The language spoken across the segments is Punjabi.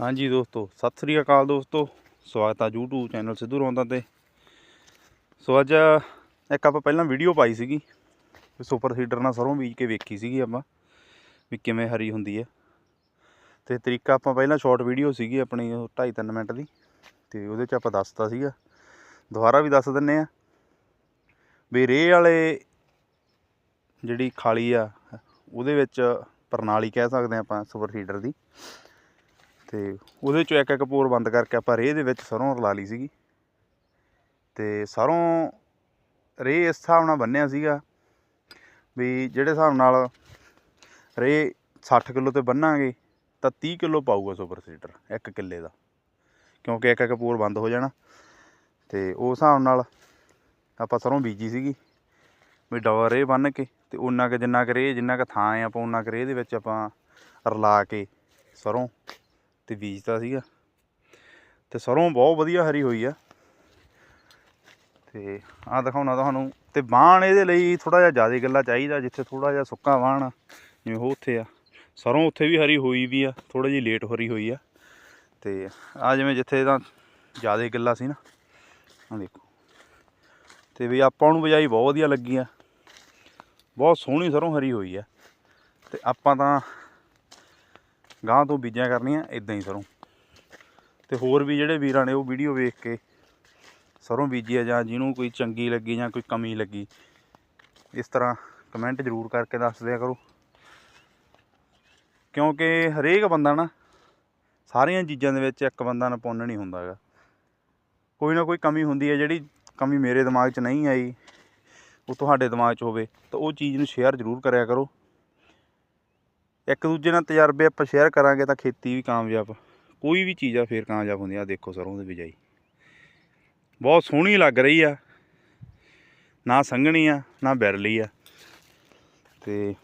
ਹਾਂਜੀ ਦੋਸਤੋ, ਸਤਿ ਸ੍ਰੀ ਅਕਾਲ ਦੋਸਤੋ। ਸਵਾਗਤ ਆ YouTube ਚੈਨਲ ਸਿੱਧੂ ਰੌਂਦਾ ਤੇ। ਸੋ ਅੱਜ ਇੱਕ ਆਪਾਂ ਪਹਿਲਾਂ ਵੀਡੀਓ ਪਾਈ ਸੀਗੀ, ਵੀ ਸੁਪਰ ਸੀਡਰ ਨਾਲ ਸਰੋਂ ਬੀਜ ਕੇ ਵੇਖੀ ਸੀਗੀ ਆਪਾਂ, ਵੀ ਕਿਵੇਂ ਹਰੀ ਹੁੰਦੀ ਹੈ ਤੇ ਤਰੀਕਾ ਆਪਾਂ ਪਹਿਲਾਂ ਸ਼ਾਰਟ ਵੀਡੀਓ ਸੀਗੀ ਆਪਣੀ 2.5 ਮਿੰਟ ਦੀ, ਤੇ ਉਹਦੇ 'ਚ ਆਪਾਂ ਦੱਸਤਾ ਸੀਗਾ। ਦੁਬਾਰਾ ਵੀ ਦੱਸ ਦਿੰਨੇ ਆ। ਵੀ ਰੇਹ ਵਾਲੇ ਜਿਹੜੀ ਖਾਲੀ ਆ, ਉਹਦੇ ਵਿੱਚ ਪ੍ਰਣਾਲੀ ਕਹਿ ਸਕਦੇ ਆ ਆਪਾਂ ਸੁਪਰ ਸੀਡਰ ਦੀ। ਤੇ ਉਹਦੇ ਚੋਂ ਇੱਕ ਇੱਕ ਪੋਰ ਬੰਦ ਕਰਕੇ ਆਪਾਂ ਰੇਹ ਦੇ ਵਿੱਚ ਸਰੋਂ ਰਲਾ ਲਈ ਸੀਗੀ। ਤੇ ਸਰੋਂ ਰੇਹ ਇਸ ਹਿਸਾਬ ਨਾਲ ਬੰਨਿਆ ਸੀਗਾ ਵੀ ਜਿਹੜੇ ਹਿਸਾਬ ਨਾਲ ਰੇਹ 60 ਕਿਲੋ ਤੇ ਬੰਨਾਂਗੇ ਤਾਂ 30 ਕਿਲੋ ਪਾਊਗਾ ਸੁਪਰ ਸੀਡਰ ਇੱਕ ਕਿੱਲੇ ਦਾ, ਕਿਉਂਕਿ ਇੱਕ ਇੱਕ ਪੋਰ ਬੰਦ ਹੋ ਜਾਣਾ। ਤੇ ਉਸ ਹਿਸਾਬ ਨਾਲ ਆਪਾਂ ਸਰੋਂ ਬੀਜੀ ਸੀਗੀ ਵੀ ਡਬਲ ਰੇਹ ਬੰਨ ਕੇ ਤੇ ਉਹਨਾਂ ਕੁ ਜਿੰਨਾ ਕੁ ਰੇਹ, ਜਿੰਨਾ ਕੁ ਥਾਂ ਹੈ ਆਪਾਂ ਉਹਨਾਂ ਕੁ ਰੇਹ ਦੇ ਵਿੱਚ ਆਪਾਂ ਰਲਾ ਕੇ ਸਰੋਂ ਤੇ ਬੀਜਤਾ ਸੀਗਾ। ਤੇ ਸਰੋਂ ਬਹੁਤ ਵਧੀਆ ਹਰੀ ਹੋਈ ਆ। ਤੇ ਆਹ ਦਿਖਾਉਣਾ ਤੁਹਾਨੂੰ। ਤੇ ਬਾਣ ਇਹਦੇ ਲਈ ਥੋੜਾ ਜਿਹਾ ਜ਼ਿਆਦਾ ਗੱਲਾ ਚਾਹੀਦਾ, ਜਿੱਥੇ ਥੋੜਾ ਜਿਹਾ ਸੁੱਕਾ ਬਾਣ ਆ ਜਿਵੇਂ ਉਹ ਉੱਥੇ ਆ। ਸਰੋਂ ਉੱਥੇ ਵੀ ਹਰੀ ਹੋਈ ਵੀ ਆ ਥੋੜੀ ਜਿਹੀ ਲੇਟ ਹਰੀ ਹੋਈ ਆ। ਤੇ ਆ ਜਿਵੇਂ ਜਿੱਥੇ ਤਾਂ ਜ਼ਿਆਦਾ ਗੱਲਾ ਸੀ ਨਾ ਆ ਦੇਖੋ। ਤੇ ਵੀ ਆਪਾਂ ਨੂੰ ਬਜਾਈ ਬਹੁਤ ਵਧੀਆ ਲੱਗੀ ਆ। ਬਹੁਤ ਸੋਹਣੀ ਸਰੋਂ ਹਰੀ ਹੋਈ ਆ। ਤੇ ਆਪਾਂ ਤਾਂ ਗਾਂ ਤੋਂ ਬੀਜਾਂ ਕਰਨੀਆਂ ਇਦਾਂ ਹੀ ਸਰੋਂ। ਤੇ ਹੋਰ ਵੀ ਜਿਹੜੇ ਵੀਰਾਂ ਨੇ ਉਹ ਵੀਡੀਓ ਵੇਖ ਕੇ ਸਰੋਂ ਬੀਜੀ ਆ ਜਾਂ ਜਿਹਨੂੰ ਕੋਈ ਚੰਗੀ ਲੱਗੀ ਜਾਂ ਕੋਈ ਕਮੀ ਲੱਗੀ, ਇਸ ਤਰ੍ਹਾਂ ਕਮੈਂਟ ਜ਼ਰੂਰ ਕਰਕੇ ਦੱਸ ਦਿਆ ਕਰੋ। ਕਿਉਂਕਿ ਹਰੇਕ ਬੰਦਾ ਨਾ ਸਾਰੀਆਂ ਚੀਜ਼ਾਂ ਦੇ ਵਿੱਚ ਇੱਕ ਬੰਦਾ ਨਾ ਪੁੰਨ ਨਹੀਂ ਹੁੰਦਾ ਹੈਗਾ। ਕੋਈ ਨਾ ਕੋਈ ਕਮੀ ਹੁੰਦੀ ਹੈ, ਜਿਹੜੀ ਕਮੀ ਮੇਰੇ ਦਿਮਾਗ 'ਚ ਨਹੀਂ ਆਈ, ਉਹ ਤੁਹਾਡੇ ਦਿਮਾਗ 'ਚ ਹੋਵੇ, ਤਾਂ ਉਹ ਚੀਜ਼ ਨੂੰ ਸ਼ੇਅਰ ਜ਼ਰੂਰ ਕਰਿਆ ਕਰੋ। ਇੱਕ ਦੂਜੇ ਨਾਲ ਤਜਰਬੇ ਆਪਾਂ ਸ਼ੇਅਰ ਕਰਾਂਗੇ ਤਾਂ ਖੇਤੀ ਵੀ ਕਾਮਯਾਬ, ਕੋਈ ਵੀ ਚੀਜ਼ ਆ ਫੇਰ ਕਾਮਯਾਬ ਹੁੰਦੀ ਆ। ਦੇਖੋ ਸਰੋਂ ਦੀ ਬਿਜਾਈ। ਬਹੁਤ ਸੋਹਣੀ ਲੱਗ ਰਹੀ ਆ। ਨਾ ਸੰਘਣੀ ਆ, ਨਾ ਬਿਰਲੀ ਆ। ਤੇ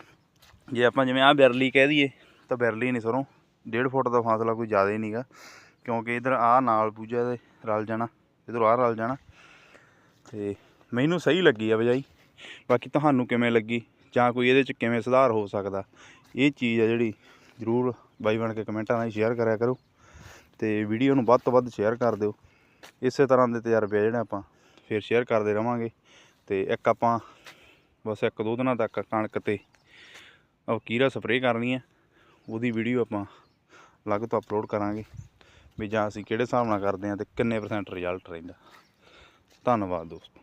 ਜੇ ਆਪਾਂ ਜਿਵੇਂ ਆ ਬਿਰਲੀ ਕਹਿ ਦਈਏ, ਤਾਂ ਬਿਰਲੀ ਨਹੀਂ ਸਰੋਂ। 1.5 ਫੁੱਟ ਦਾ ਫਾਸਲਾ ਕੋਈ ਜ਼ਿਆਦਾ ਹੀ ਨਹੀਂਗਾ ਕਿਉਂਕਿ ਇਧਰ ਆ ਨਾਲ ਪੂਜਾ ਦੇ ਰਲ ਜਾਣਾ, ਇਧਰ ਆ ਰਲ ਜਾਣਾ। ਤੇ ਮੈਨੂੰ ਸਹੀ ਲੱਗੀ ਆ ਬਜਾਈ। ਬਾਕੀ ਤੁਹਾਨੂੰ ਕਿਵੇਂ ਲੱਗੀ? ਜਾਂ ਕੋਈ ਇਹਦੇ ਚ ਕਿਵੇਂ ਸੁਧਾਰ ਹੋ ਸਕਦਾ? ਇਹ ਚੀਜ਼ ਆ ਜਿਹੜੀ ਜ਼ਰੂਰ ਬਾਈ ਬਣ ਕੇ ਕਮੈਂਟਾਂ ਨਾਲ ਸ਼ੇਅਰ ਕਰਿਆ ਕਰੋ ਤੇ ਵੀਡੀਓ ਨੂੰ ਵੱਧ ਤੋਂ ਵੱਧ ਸ਼ੇਅਰ ਕਰ ਦਿਓ। ਇਸੇ ਤਰ੍ਹਾਂ ਦੇ ਤਜਰਬੇ ਜਿਹੜੇ ਆਪਾਂ ਫਿਰ ਸ਼ੇਅਰ ਕਰਦੇ ਰਵਾਂਗੇ ਤੇ ਇੱਕ ਆਪਾਂ ਬਸ ਇੱਕ ਦੋ ਦਿਨਾਂ ਤੱਕ ਕਣਕ ਤੇ ਉਹ ਕੀਰਾ ਸਪਰੇਅ ਕਰਨੀ ਹੈ ਉਹਦੀ ਵੀਡੀਓ ਆਪਾਂ ਅਲੱਗ ਤੋਂ ਅਪਲੋਡ ਕਰਾਂਗੇ ਵੀ ਜਾਂ ਅਸੀਂ ਕਿਹੜੇ ਹਿਸਾਬ ਨਾਲ ਕਰਦੇ ਹਾਂ ਤੇ ਕਿੰਨੇ ਪਰਸੈਂਟ ਰਿਜ਼ਲਟ ਰਹਿੰਦਾ। ਧੰਨਵਾਦ ਦੋਸਤੋ।